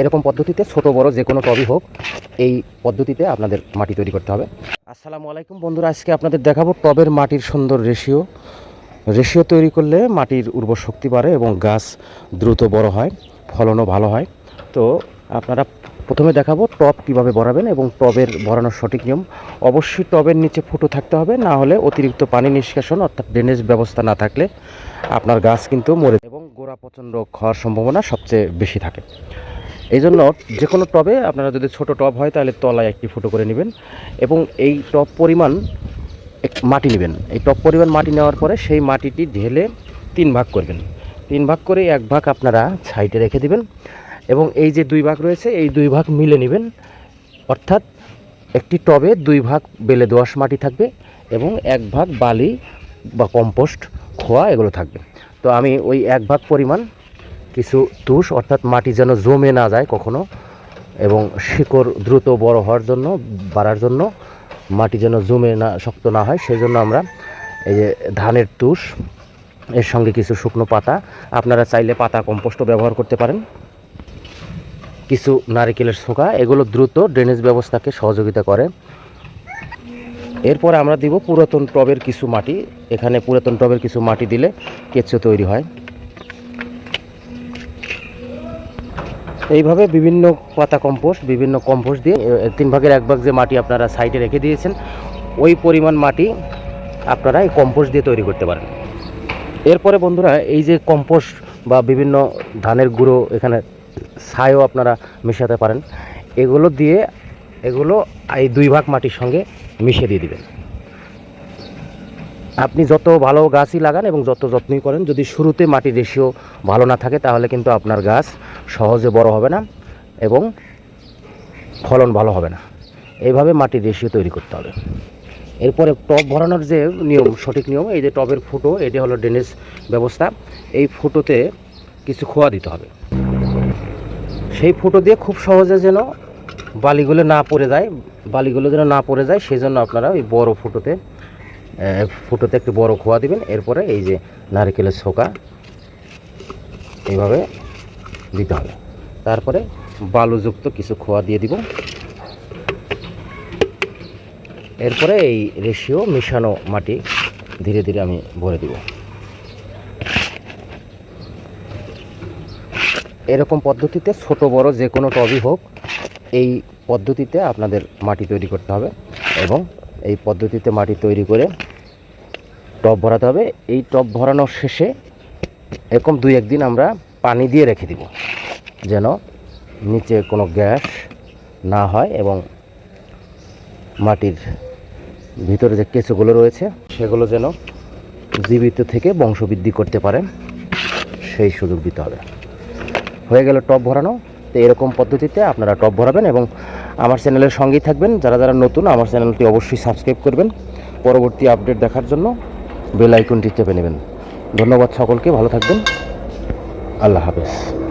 এরকম পদ্ধতিতে, ছোট, বড় যে কোনো টবই হোক, এই পদ্ধতিতে আপনাদের মাটি তৈরি করতে হবে। আসসালামু আলাইকুম বন্ধুরা, আজকে আপনাদের দেখাবো টবের মাটির সুন্দর রেশিও। রেশিও তৈরি করলে মাটির উর্বর শক্তি বাড়ে এবং গাছ দ্রুত বড় হয়, ফলনও ভালো হয়। তো আপনারা প্রথমে দেখাবো টব কীভাবে ভরাবেন এবং টবের ভরানোর সঠিক নিয়ম। অবশ্যই টবের নিচে ফুটো থাকতে হবে, না হলে অতিরিক্ত পানি নিষ্কাশন অর্থাৎ ড্রেনেজ ব্যবস্থা না থাকলে আপনার গাছ কিন্তু মরে এবং গোড়া পচন্ড খাওয়ার সম্ভাবনা সবচেয়ে বেশি থাকে। এই জন্য যে কোনো টবে আপনারা যদি ছোট টব হয়, তাহলে তলায় একটি ফুটো করে নেবেন এবং এই টব পরিমাণ মাটি নেবেন। এই টব পরিমাণ মাটি নেওয়ার পরে সেই মাটিটি ঢেলে তিন ভাগ করবেন। তিন ভাগ করে এক ভাগ আপনারা সাইডে রেখে দিবেন এবং এই যে দুই ভাগ রয়েছে, এই দুই ভাগ মিলে নেবেন। অর্থাৎ একটি টবে দুই ভাগ বেলে দোআঁশ মাটি থাকবে এবং এক ভাগ বালি বা কম্পোস্ট, খোয়া এগুলো থাকবে। তো আমি ওই এক ভাগ পরিমাণ কিছু তুষ, অর্থাৎ মাটি যেন জমে না যায় কখনো, এবং শিকড় দ্রুত বড় হওয়ার জন্য, বাড়ার জন্য মাটি যেন জমে না, শক্ত না হয় সেই জন্য আমরা এই যে ধানের তুষ, এর সঙ্গে কিছু শুকনো পাতা, আপনারা চাইলে পাতা কম্পোস্টও ব্যবহার করতে পারেন। কিছু নারিকেলের ছোকা এগুলো দ্রুত ড্রেনেজ ব্যবস্থাকে সহযোগিতা করে। এরপর আমরা দিব পুরাতন টবের কিছু মাটি, এখানে পুরাতন টবের কিছু মাটি দিলে কেঁচো তৈরি হয়। এইভাবে বিভিন্ন পাতা কম্পোস্ট, বিভিন্ন কম্পোস্ট দিয়ে তিন ভাগের এক ভাগ যে মাটি আপনারা সাইডে রেখে দিয়েছেন, ওই পরিমাণ মাটি আপনারা এই কম্পোস্ট দিয়ে তৈরি করতে পারেন। এরপরে বন্ধুরা, এই যে কম্পোস্ট বা বিভিন্ন ধানের গুঁড়ো, এখানে ছাইও আপনারা মেশাতে পারেন। এগুলো দিয়ে, এগুলো এই দুই ভাগ মাটির সঙ্গে মিশিয়ে দিয়ে দিবেন। আপনি যত ভালো গাছই লাগান এবং যত যত্নই করেন, যদি শুরুতে মাটির রেশিও ভালো না থাকে, তাহলে কিন্তু আপনার গাছ সহজে বড় হবে না এবং ফলন ভালো হবে না। এইভাবে মাটির রেশিও তৈরি করতে হবে। এরপরে টব ভরানোর যে নিয়ম, সঠিক নিয়ম, এই যে টবের ফুটো, এটি হলো ড্রেনেজ ব্যবস্থা। এই ফুটোতে কিছু খোয়া দিতে হবে। সেই ফুটো দিয়ে খুব সহজে যেন বালিগুলো না পড়ে যায়, বালিগুলো যেন না পড়ে যায় সেই জন্য আপনারা ওই বড় ফুটোতে ফুটোতে একটু বড় খোয়া দিবেন। এরপরে এই যে নারকেলের ছোকা এইভাবে দিতে হবে। তারপরে বালুযুক্ত কিছু খোয়া দিয়ে দিব। এরপরে এই রেশিও মিশানো মাটি ধীরে ধীরে আমি ভরে দিব। এরকম পদ্ধতিতে ছোট, বড় যে কোনো টবই হোক, এই পদ্ধতিতে আপনাদের মাটি তৈরি করতে হবে এবং এই পদ্ধতিতে মাটি তৈরি করে টব ভরাতে হবে। এই টব ভরানোর শেষে এরকম দুই একদিন আমরা পানি দিয়ে রেখে দিব, যেন নিচে কোনো গ্যাস না হয় এবং মাটির ভিতরে যে কেঁচোগুলো রয়েছে, সেগুলো যেন জীবিত থেকে বংশবৃদ্ধি করতে পারে, সেই সুযোগ দিতে হবে। হয়ে গেল টপ ভরানো, তো এরকম পদ্ধতিতে আপনারা টপ ভরাবেন এবং আমার চ্যানেলের সঙ্গেই থাকবেন। যারা যারা নতুন, আমার চ্যানেলটি অবশ্যই সাবস্ক্রাইব করবেন। পরবর্তী আপডেট দেখার জন্য বেল আইকনটি চেপে নেবেন। ধন্যবাদ সকলকে, ভালো থাকবেন। আল্লাহ হাফেজ।